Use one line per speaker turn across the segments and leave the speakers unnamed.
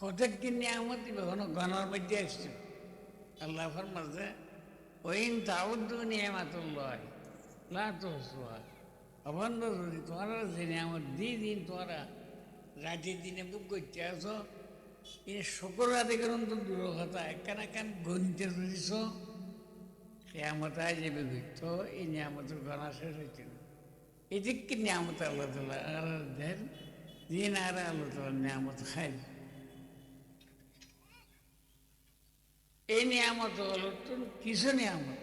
হঠাৎ নিয়ামত কখনো গণার মধ্যে আসছে। আল্লাহ ফরমাছে ওইন তাউদ্দু নিয়ামাতুল্লাহ লা যদি তোমরা যে নিয়ামত দিই দিন, তোমরা রাতের দিনে বুক করতে আসো, এই শুক্র রাতে করুন তো কথা একখান একখান গণিতে ধরিস কেয়ামত আয় যাবে ঘুরত এই নিয়ামতের গণা শেষ হয়েছে না। এটি কি নিয়ামত আল্লাহ তালা দেন? দিন আর আল্লাহ তালা নিয়ামত খাই এই নিয়ামত হলো কিছু নিয়ামত।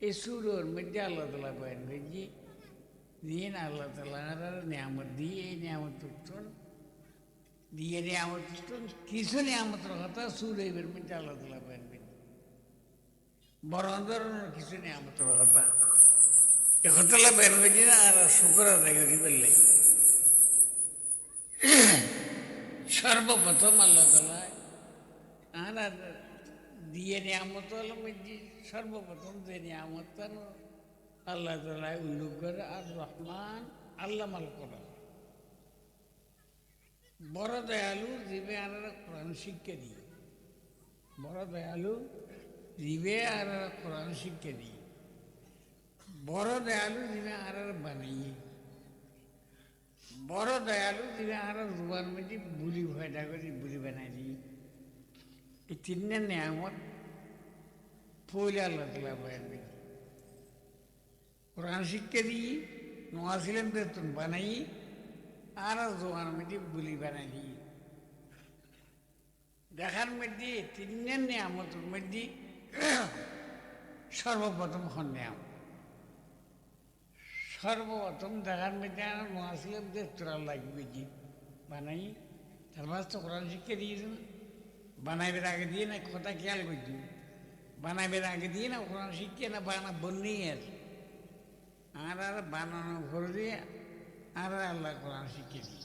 এই সুরোর মধ্যে আল্লাহ তালা কয়েন যে, দিন আল্লাহ তালা নিয়ামত দিয়ে এই নিয়ামত উঠুন দিয়ে নিয়ামত উঠুন কিছু নিয়ামতের কথা সুর এইবার মধ্যে আল্লাহ তালা কয়েন বড় ধরনের কিছু নিয়ামতের কথা একতলা বের হয়েছে না আর শুক্র আদায় করি বললে সর্বপ্রথম আল্লাহ তালা আর দিয়ে নিয়ামত সর্বপ্রথম যে নিয়ামত আল্লাহ তালা উল্লেখ করে, আর রহমান আল্লাহ মাল করা বড় দয়ালু জীবে আর কোরআন শিক্ষা দিয়ে। বড় দয়ালু জীবে আর কোরআন শিক্ষা দিয়ে। বড় দয়ালু দিবে আর বানাইয়ে। বড় দয়ালু দিবে আর রুয়ার মধ্যে বুলি ভয়টা করে বুলি বানাই দিই এই নিয়ামত পয়লা আল্লাহ তালা বয়ান দিই কোরআন শিক্ষা দিই নোয়াছিলেন বেতন বানাই আর জোয়ার মধ্যে বুলি বানাই দিই দেখার মধ্যে তিনটা নিয়ামতের মধ্যে সর্বপ্রথম হন নিয়ামত সর্বপ্রথম দেখার মধ্যে আমার মহাসিলাম যে তোরা লাগবে বানাই তার মাস তো কোরআন শিক্ষা দিয়েছে না বানাইবের আগে দিয়ে না কথা খেয়াল করছি বানাইবের আগে দিয়ে না কোরআন শিক্ষা না বানা বন্যই আর। আর আর বানানো ভর দিয়ে আর আল্লাহ কোরআন শিক্ষা দিই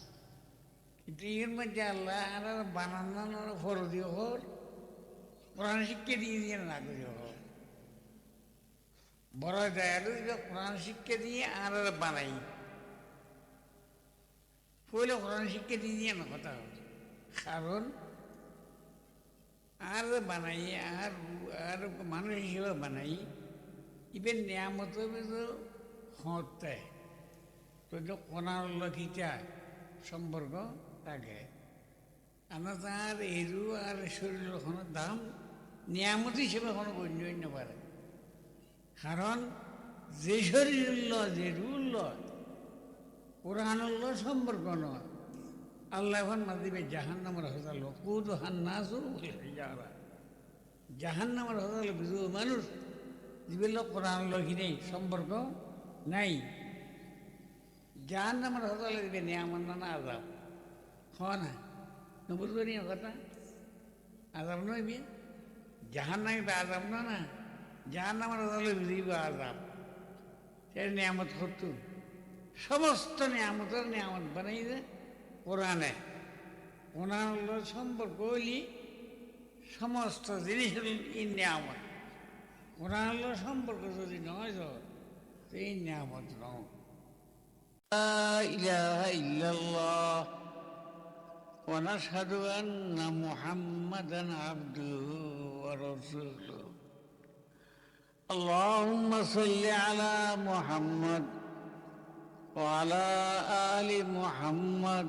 কিন্তু এর মধ্যে আল্লাহ আর আর বানানো ভর দিয়ে হর কোরআন শিক্ষা দিয়ে দিয়ে না করে হর বড় দয়ালু কোরআন শিক্ষা দিয়ে আর আর বানাই। পয়লা কোরআন শিক্ষা দিয়ে দিয়ে না কথা কারণ আর বানাই, আর আর মানুষ হিসেবে বানাই। ইবেন নিয়ামত হতে। তো কোনার লক্ষিতা সম্পর্ক থাকে। আমরা এরু আর শরীরের কোনো দাম নিয়ামত হিসেবে কোনো গণ্য পারে কারণ যে শরীর যে রুল্ল কোরআন উল্ল সম্পর্ক নয়। আল্লাহ এখন না দিবে জাহান নামের হতাল কুদ হান্নাসু যারা জাহান নামের হতাল বুঝু মানুষ জীবের কোরআন লক্ষী নেই, সম্পর্ক নাই। জাহান নামের হতাল দিবে নিয়ামত না আজাব হ না? বুঝব নি কথা? আজাব নয় বিয়ে নামে আজাব না না? যার নাম হলো বিধিব আজাব। সে নিয়ামত হতো সমস্ত নিয়ামতের নিয়ামত বানাইছে কোরআনে কোরআন হলো সম্পর্ক হইলি সমস্ত জিনিস হল এই নিয়ামত কোরআন হলো সম্পর্ক যদি নয় তো এই নিয়ামত নয় إله إلا الله ونشهد أن محمدا عبده ورسوله اللهم صل على محمد وعلى آل محمد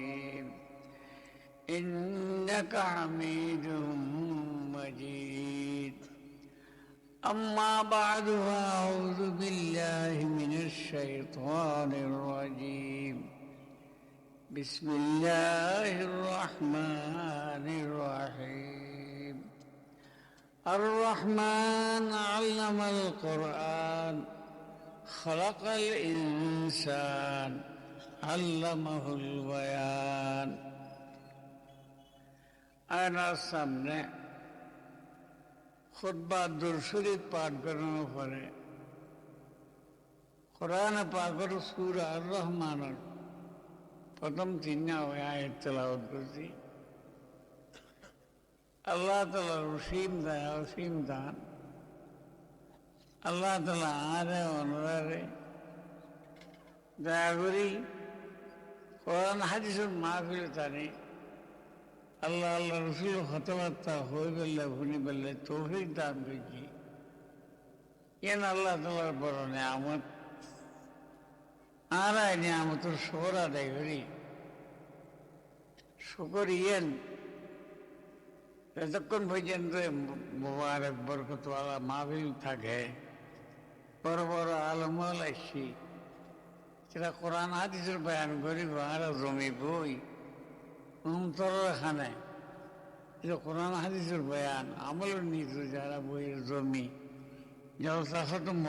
إنك حميد مجيد. أما بعد فأعوذ بالله من الشيطان الرجيم. بسم الله الرحمن الرحيم. الرحمن علم القرآن خلق الإنسان علمه البيان. আয়নার সামনে খুদ্া দুরশরীফ পাঠ করানোর পরে কোরআন পাকর সুর আর রহমানের প্রথম তিন আয়াত তেলাওয়াত করছি। আল্লাহ তালা রসিম দান অসীম দান। আল্লাহ তালা আরে অনরারে দয়া করি কোরআন হাদিসের মাহফিল তানে আল্লাহ আল্লাহ রসুল কথাবার্তা হয়ে বললে ভুনি বললে তৌফিক দান করছি এন আল্লাহ তালার বড় নিয়ামত আর আই নিয়ামতের শোর আদায় করি। শুকর ইয়েন। যতক্ষণ পর্যন্ত মোবারক বরকতওয়ালা মাহফিল থাকে, বড় বড় আলমল আসছি সেটা কোরআন, হাদিসের বয়ান করি আর জমি বই। অন্তর এখানে যে কোরআন হাদিসের বয়ান, আমলের নিত যারা বইয়ের জমি জলসা খতম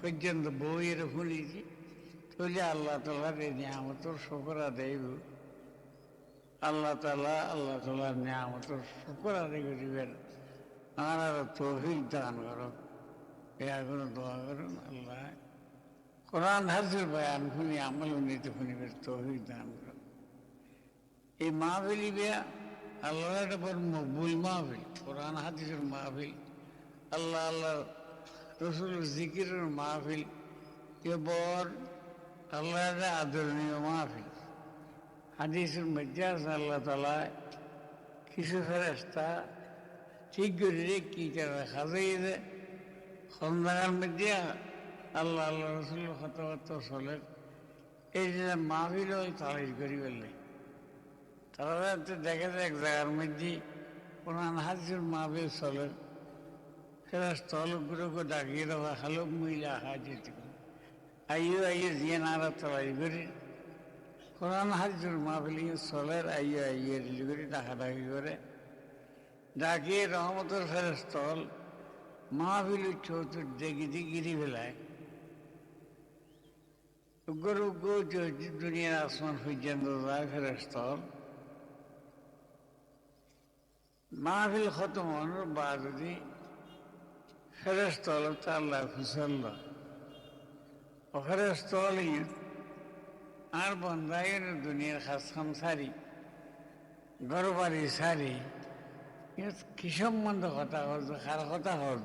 পর্যন্ত বইয়ের শুনেছি তাহলে আল্লাহ তালার এই নিয়ামতর শকর আদায় আল্লাহ তালা, আল্লাহ তালার নিয়ামতর শকর আদায় করিবেন। আর আরও তৌফিক দান করো এয়া করে দোয়া করুন, আল্লাহ কোরআন হাজির বয়ান শুনি আমল নিতে শুনিবেন তৌফিক দান করুন। এই মাহফিলি বেয়া আল্লাহ একটা বড় মকবুল মাহফিল, কোরআন, হাদিসের মাহফিল, আল্লাহ আল্লাহ রসুল জিকিরের মাহফিল, এ বড় আল্লাহ একটা আদরণীয় মাহফিল। হাদিসের মধ্যে আল্লাহ তালা কিছু ফেরেস্তা ঠিক করে রে কি তারা খাজাই দে সন্ধ্যার মধ্যে আল্লাহ আল্লাহ রসুল কথাবার্তা চলে এই যে মাহফিল ওই তালিশ করি তারা তো দেখা যায় এক জায়গার মধ্যে কোরআন হাজির মাহফিল চলে। সেটা স্থলগুলোকে ডাকিয়ে দেওয়া হালক মহিলা হাজির। আইও আইও জিয়ে নারা তালাই করি। কোরআন হাজির মাহফিল চলের আইয়ে আইও রিলি করে ডাকাডাকি করে। ডাকিয়ে রহমতের ফেরে স্থল। মাহফিল চৌতুর দেখি দিয়ে গিরি ফেলায়। উগ্র উগ্র দুনিয়ার আসমান পর্যন্ত যায় ফেরে স্থল। মাহফিল খতম হওয়ার বাদ যদি ফেরেস্তল আল্লাহ ফুসল্ল ফেরেস্তল আর বন্ধাই দুনিয়ার খাসখান সারি গরবারি সারি কি সম্বন্ধ কথা হল, কার কথা হল?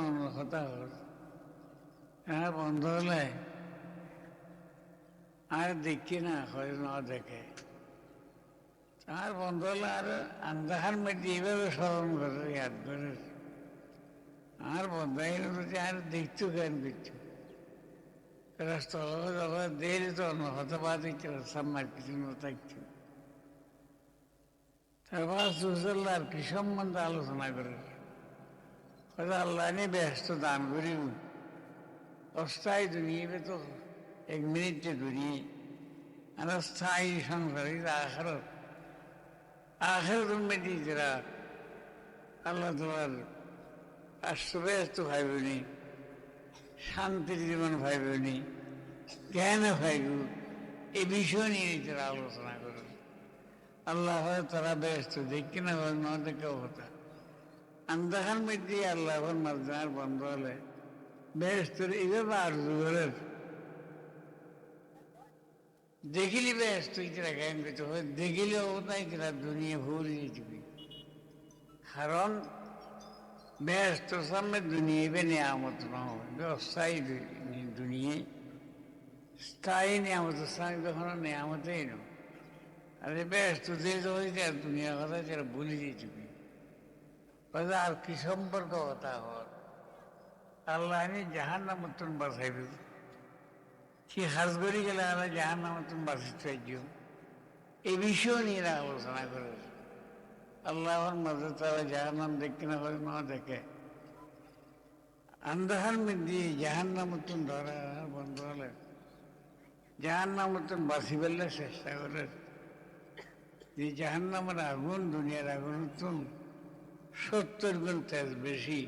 অন্য কথা হল। হ্যাঁ বন্ধ হলে আর দেখি না হয় ন দেখে। আর বন্ধ হলে আর আন্দাহার মধ্যে এইভাবে স্মরণ করে ইয়াদ করে। আর বন্ধ হয়ে গেল আর দেখতো কেন করছ রাস্তা দেরি তো অন্য হতে পারে সাম্মার কিছু থাকতো তারপর আর কি সম্বন্ধে আলোচনা করে। কথা আল্লাহ নিয়ে ব্যস্ত, দান করি অস্থায়ী দুনিয়ে তো এক মিনিটে দুনিয়ে। আর স্থায়ী সংসার আখারত। আখের মেয়েটি যারা, আল্লাহ তোমার আশ্রয়স্ত ভাইবনি, শান্তির জীবন ভাইবনি জ্ঞান ভাইব এই বিষয় নিয়ে তারা আলোচনা করে। আল্লাহ হয় তারা ব্যস্ত দেখি না হয় ন দেখেও হতা আন্দাখান মধ্যে আল্লাহ মার্জার বন্ধ হলে ব্যস্ত এইভাবে আর জোরের দেখিলি ব্যস্ত ইতরা জ্ঞান করতে হয় দেখিলে ওটাই কিনা দুনিয়া ভুলে যাবে। কারণ ব্যস্ত সামনে দুনিয়া বে নিয়ামত নহয় অস্থায়ী দুনিয়া। স্থায়ী নিয়ামত, স্থায়ী তখন নিয়ামতেই ন। আরে ব্যস্ত যে হয়েছে, আর দুনিয়ার কথা যারা ভুলে যাবে। আর কি সম্পর্ক কথা হল আল্লাহ জাহান নামতন বাসাইবে সে হাজ করে গেলে আমরা জাহান নামতন বাঁচিতে এই বিষয় নিয়ে আলোচনা করে আল্লাহর মধ্যে তারা জাহান নাম দেখে না করে না দেখে আন্দাহার মধ্যে জাহান নামতন ধরা বন্ধ হলে জাহান নামতন বাঁচি ফেললে চেষ্টা করে যে জাহান নামের আগুন দুনিয়ার আগুন তুন সত্তর গুণ তেজ বেশি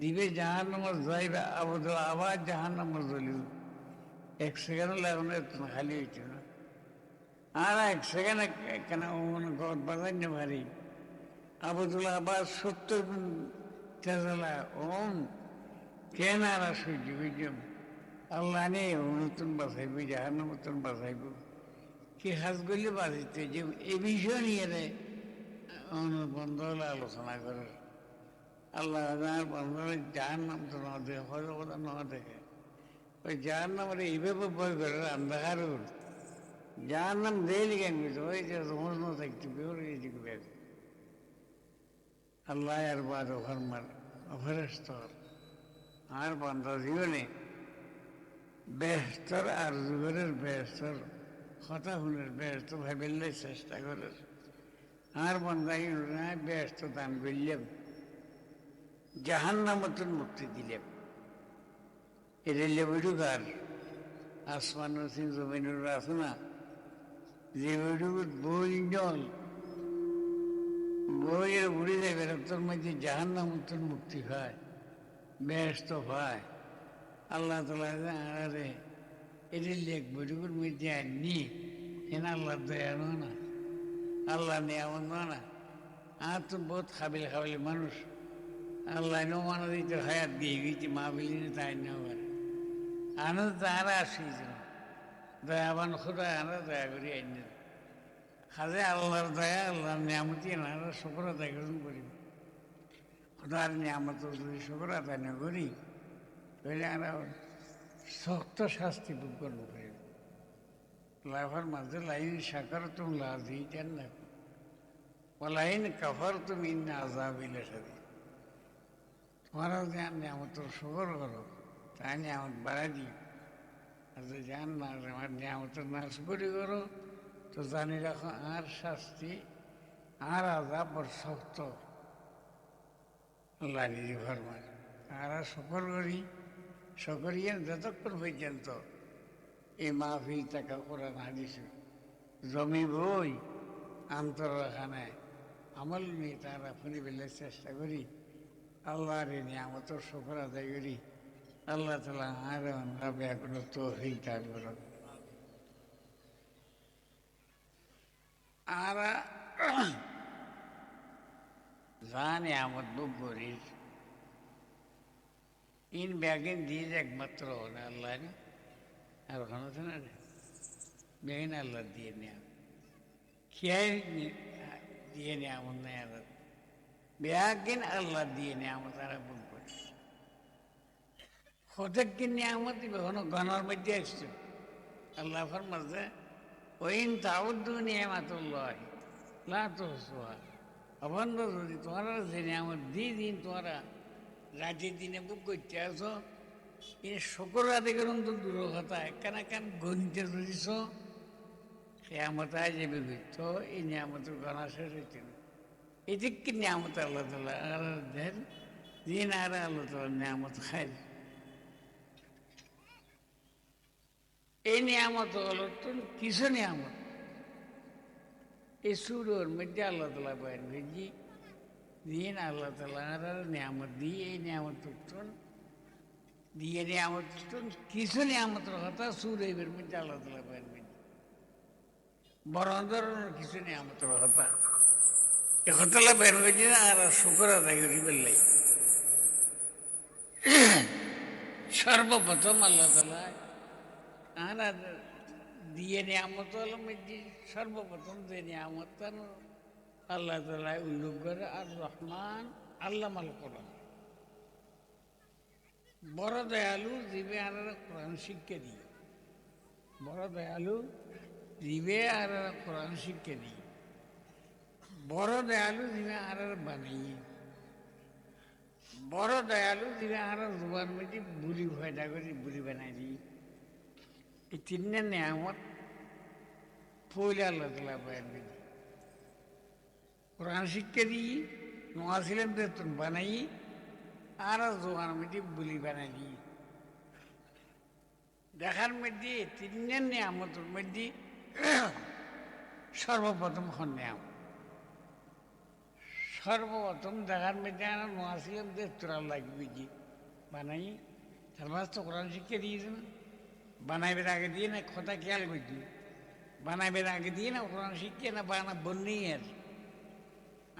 দিবে জাহান নামাজ যাইবে আবার জাহান নামাজ জ্বলিব এক সেকেন্ড লাগানো খালি হইছে না আর এক সেখানে কেন গদ বাজান্য পারি আবুদুল্লাহ আবার সত্তর তেজলা, ওম, কেন আর সহ্য বুঝম আল্লাহ নেই নতুন বাসাইব জাহান্ন নতুন বাসাইব। কি হাজ গলি বাজিতে যে এ বিষয় নিয়ে বন্ধ হলে আলোচনা করে। আল্লাহ বন্ধ হলে যার নাম তো না দেখে হয়তো না দেখে। ওই যার নাম এইভাবে বই করে অন্ধকার যার নাম কেন কিছু ওই যে রোজ না থাকতে বেরো এই দিকে আল্লাহ আর বাদ ওখান মার অফেরস্তর আর বন্ধ জীবনে বেহস্তর আর জীবনের বেহস্তর কথা শুনের ব্যস্ত ভাবিলে চেষ্টা করে। আর বন্ধাই ব্যস্ত দান করলাম। জাহান্না মতন মুক্তি দিলাম। এটা লেবুটুকার আসমান সিং জমিনুর আছে না? লেবুটুকুর বই জল বইয়ের উড়ে যাবে তোর মধ্যে জাহান্না মতন মুক্তি হয়, ব্যস্ত হয়। আল্লাহ তালা আরে এটি লেখ বইটুকুর মধ্যে নি এন আল্লাহ দয়ানো না? আল্লাহ নিয়ামত না? আর তো বহুত খাবিল খাবিল মানুষ। আল্লাহ নো মানো দিতে হায়াত দিয়ে গেছি মা বিলিনে তাই না আনন্দ তাহারা আসিয়েছিল দয়াবান খোদা আনা, দয়া করি আইন। খাজে আল্লাহর দয়া, আল্লাহর নিয়ামতি, এনারা শুক্র আদায় করুন করি। খোদার নিয়ামত যদি শুক্র আদায় না করি, তাহলে আমরা শক্ত শাস্তি ভোগ করব পারি লাফার মাঝে লাইন সাকার তুমি লাজি জান না লাইন কাফার তুমি ইন্না আজাবিলে সাথে তোমারও জ্ঞান নিয়ামত শুকর করো। তাই নিয়ামত বাড়াই দিও আর যদি জান না আমার নিয়ামতের না শুকরি করো তো জানি রাখো আর শাস্তি আর আজাব বড় শক্ত আল্লাহ নিজে ফরমান আর শুকর করি সকরিয়ে যতক্ষণ পর্যন্ত এই মাহফিল টাকা কোরআন হাদিস জমি বই আন্তরাখানে আমল নিয়ে তারা ফুনি বেলার চেষ্টা করি আল্লাহর নিয়ামত শুকর আদায় করি আল্লাহ তালা আর আমরা ব্যাকুল তো হই তার আর নিয়ামত বুক করিস ইন ব্যাগিন দিয়ে একমাত্র না আল্লাহ আর ওখানে তো না রে। ব্যাগিন আল্লাহ দিয়ে নেওয়া খেয়াই দিয়ে নেওয়া এমন নাই আর। ব্যাগিন আল্লাহ দিয়ে নেওয়া তারা বুক হঠাৎ নিয়ামত কখনো গণর মধ্যে আসছে। আল্লাহ ফরমাছে ওইন তাউদ্দু নিয়ামাতুল্লাহ অবন্ধ যদি তোমরা যে নিয়ামত দিয়ে দিন, তোমরা রাতের দিনে বুক করতে আসো এই শুক্র রাতে করুন তো দূর কথা একখান একখান গণিতে ধরিস কেয়ামত আয় যাবে তো এই নিয়ামতের গণা শেষ না এদিক কি নিয়ামত আল্লাহ তালা দেন, দিন আর আল্লাহ তালা নিয়ামত খাই এই নিয়ামত হলো কিছু নিয়ামত। এই সুরোর মধ্যে আল্লাহ তালা বয়ান ভেজি দিন আল্লাহ তালার নিয়ামত দিয়ে এই নিয়ামত উঠুন। দিয়ে নিয়ামত উঠুন, কিছু নিয়ামতের কথা সুরেবের মধ্যে আল্লাহ তালা বয়ান ভেজি বড় ধরনের কিছু নিয়ামতের কথা। এ কথালা বের হয়েছে না আর শুক্র আদায় করি বললাই সর্বপ্রথম আল্লাহ তালা আর দিয়ে নিয়ামত হলো সর্বপ্রথম যে নিয়ামত তার আল্লাহ তালা উল্লেখ করে, আর রহমান আল্লাহ মাল কোরআন। বড় দয়ালু জীবে আর কোরআন শিক্ষা দিই বড় দয়ালু জীবে আর কোরআন শিক্ষা দিই বড় দয়ালু জীবে আর বানাই বড় দয়ালু জীবে আর জোয়ার মধ্যে বুড়ি ভয়দা করে, বুড়ি বানাই দিই নোয়া ছিলেন বেতন বানাই আর জোয়ার মধ্যে বুলি বানাই দিই দেখার মধ্যে তিনজন নিয়ামতের মধ্যে সর্বপ্রথম হন নিয়াম সর্বপ্রথম দেখার মধ্যে আর নোয়া ছিলেন বেতন লাগবে যে বানাই তার তো কোরআন শিক্ষা দিয়েছে না বানাইবার আগে দিয়ে না, কথা খেয়াল করছি বানাবেন আগে দিয়ে না, কোরআন শিখিয়ে না বানা বন্যই আর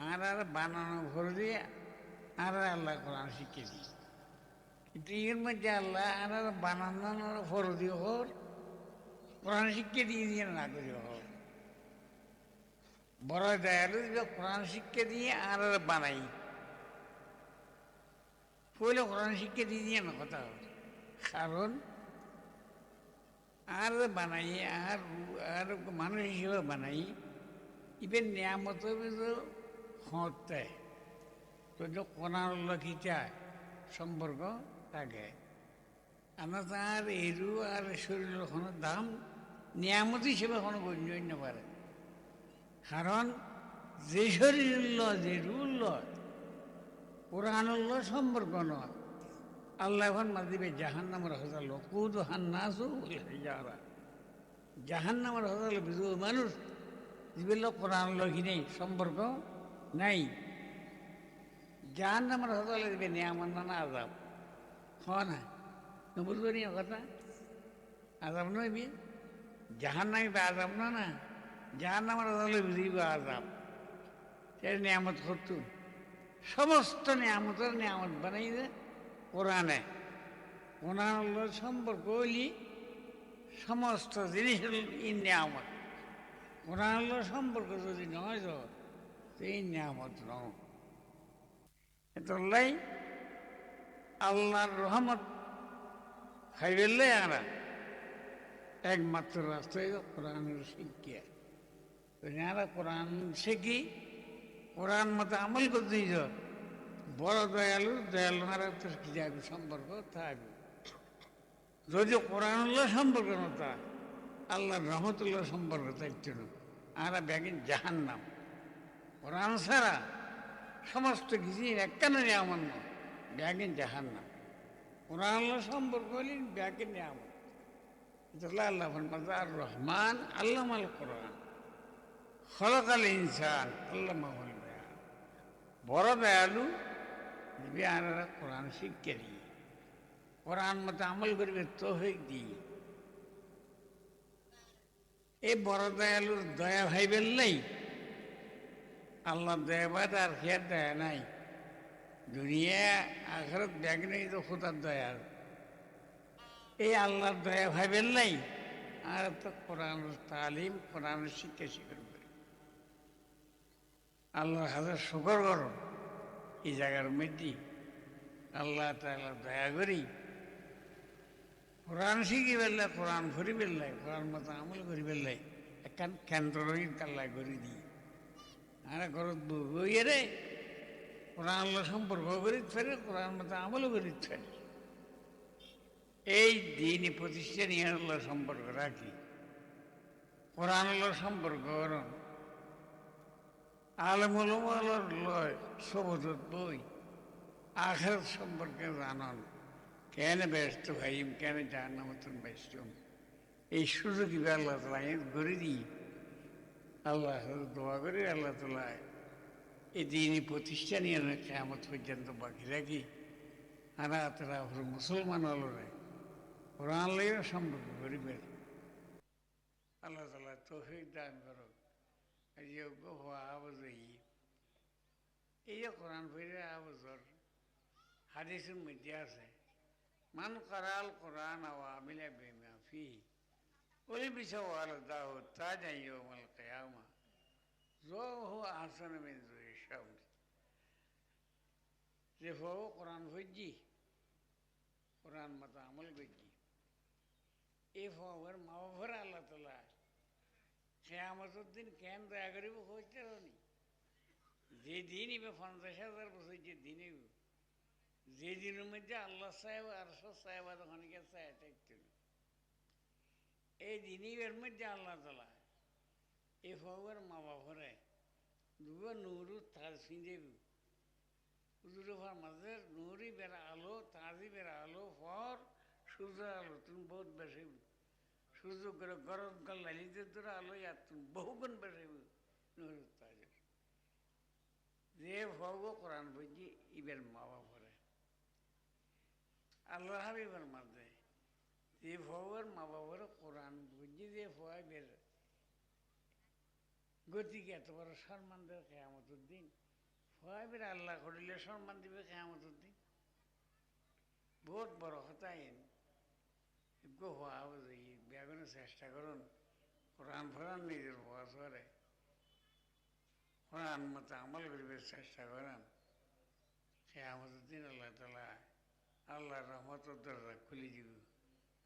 আর আর বানানো ভর দিয়ে আর আল্লাহ কোরআন শিখিয়ে দিই কিন্তু এর মধ্যে আল্লাহ আর আর বানানোর ভর দিয়ে হর কোরআন শিখিয়ে দিয়ে দিয়ে না করি হর বড় দয়ালু কোরআন শিক্ষা দিয়ে আর আর বানাই পয়লা কোরআন শিক্ষা দিয়ে দিয়ে না কথা কারণ আর বানাই আর আর মানুষ হিসেবে বানাই ইবেন নিয়ামত হতে তো যে কোনার লক্ষিতা সম্পর্ক থাকে আমরা তার এরু আর শরীরের কোনো দাম নিয়ামত হিসেবে কোনো গণ্য পারে কারণ যে শরীর যে রুল কোরআনুল্লাহ সম্পর্ক নয় আল্লাহ মাদিবে জাহান্নামের হজাল কুদ হান্নাসু যারা জাহান্নামের হজাল বিজু মানুষ যেগুলো কোরআন লঘি নেই সম্পর্ক নাই। জাহান্নামের হজাল দিবে নিয়ামত না আজাব। হ না? বুঝব নি কথা? আজাব নয় বি। জাহান্নামি বা আজাব না না? জাহান্নামের হজাল বিজিব আজাব। সে নিয়ামত করতো সমস্ত নিয়ামতের নিয়ামত বানাই দেয় কোরআনে। কোরআন সম্পর্ক হইলি সমস্ত জিনিস এই নিয়ামত। কোরআন সম্পর্ক যদি নয় তো এই নিয়ামত নয় এতলাই আল্লাহর রহমত খাইবেললে আমরা। একমাত্র রাস্তায় কোরআনের শিক্ষা যারা কোরআন শিখি, কোরআন মতো আমল করতেই বড় দয়ালু দয়ালু তো কি যাবে সম্পর্ক থাকবে যদি কোরআনুল্লাহ সম্পর্ক নতা আল্লাহ রহমতুল্লাহ সম্পর্ক থাকতো আর ব্যাগিন জাহান নাম কোরআন ছাড়া সমস্ত কিছু একখান নিয়ামত না, ব্যাগিন জাহান নাম কোরআনুল্লাহ সম্পর্ক হলি ব্যাগিন নিয়ামত। তাহলে আল্লাহ আর রহমান আল্লাহ আল কোরআন, খলকাল ইনসান আল্লাহ বড় দয়ালু দিবি আর কোরআন শিক্ষা দিয়ে, কোরআন মতো আমল করবে তৌফিক দিয়ে। এই বড় দয়ালুর দয়া ভাইবেন নাই আল্লাহ দয়াবাদ আর খেয়ার দয়া নাই। দুনিয়া, আখরত ব্যাগ নেই তো খোদার দয়া এই আল্লাহর দয়া ভাইবেন নাই আর তো কোরআন তালিম, কোরআন শিক্ষা শিখবে আল্লাহর হাজার শুকর করো। এই জায়গার মধ্যে আল্লাহ তালা দয়া করি, কোরআন শিখি বেললে কোরআন ঘুরি বেললাই কোরআন মতো আমল করি বেললাই একখান কেন্দ্র কাল্লা করে দিই। আর ঘরত বইয়ে রে কোরআন আল্লাহ সম্পর্ক করি ফেরে কোরআন মতো আমল করি ফেরে এই দিনই প্রতিষ্ঠা নিয়ে আল্লাহ সম্পর্ক রাখি। কোরআন আল্লাহ সম্পর্ক করুন। আলমুল লয় সবদত বই আখের সম্পর্কে জানন। কেন ব্যস্ত ভাইম, কেন জাহান্ন মতন ব্যস্ত? এই সুযোগ আল্লাহ তালা করে দিই। আল্লাহ দোয়া করি, আল্লাহ তালা এই দিনই প্রতিষ্ঠা নিয়ে কেমত পর্যন্ত বাকি রাখি। আর তারা মুসলমান হলো রে কোরআন লইয়া সম্পর্ক করিবেন। আল্লাহ তালা তৌফিক দান করো যোগ্য হওয়া আবজই এই যে কোরআন ফিরে আবজর হাদিসের মধ্যে আছে মান করাল কোরআন আওয়ামিলা বেমা ফি ওলি বিছা ওয়াল দাহ তাজা ইয়াউমাল কিয়ামা জো হু আহসান মিন জুই শামস যে ফো কোরআন ফজি কোরআন মতো আমল করছি এই ফোর মা বাবার আল্লাহ তালা কেয়ামতের দিন কেন দয়া করিব হইতে নি যে দিন ইবে পঞ্চাশ হাজার বছর যে দিন যে দিনের মধ্যে আল্লাহ সাহেব আর সাহেব ওখানে গেছে থাকতে এই দিনই এর মধ্যে আল্লাহ তালা এই ফবের মা বাপরে দুটো নুরু তাজ ফিঁদেব দুটো ফর মাঝে নুরি বেড়া আলো তাজি বেড়া আলো ফর সূর্য আলো, তুমি বহুত বেশি সূর্য করে গরম কাল লালিতে তোরা আলো আর তুমি বহুগুণ নুরু তাজ যে ভগ কোরআন বুঝি ইবের মা বাপরে আল্লাহ হাবিবের মাঝে যে ভগর মা বাবার কোরআন যে গতিকে এত বড় সম্মান দেবে কেয়ামতের দিন। আল্লাহ করিলে সম্মান দিবে কেয়ামতের দিন। বহুত বড় হতাইন গো হওয়া বুঝি চেষ্টা করুন কোরআন ফোরান নিজের বয়স করে কোরআন মতো আমল করিবে চেষ্টা করেন সে আমাদের দিন আল্লাহ তালা আল্লাহ রহমত দরজা খুলে দিব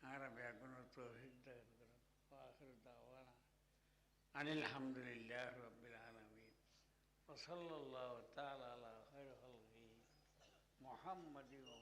আর বেগুন তো হিদায়ত করেন আখির দাওয়ানা আন আলহামদুলিল্লাহ রবিল আলমিন وصلى الله تعالى على خير خلقه محمد وآله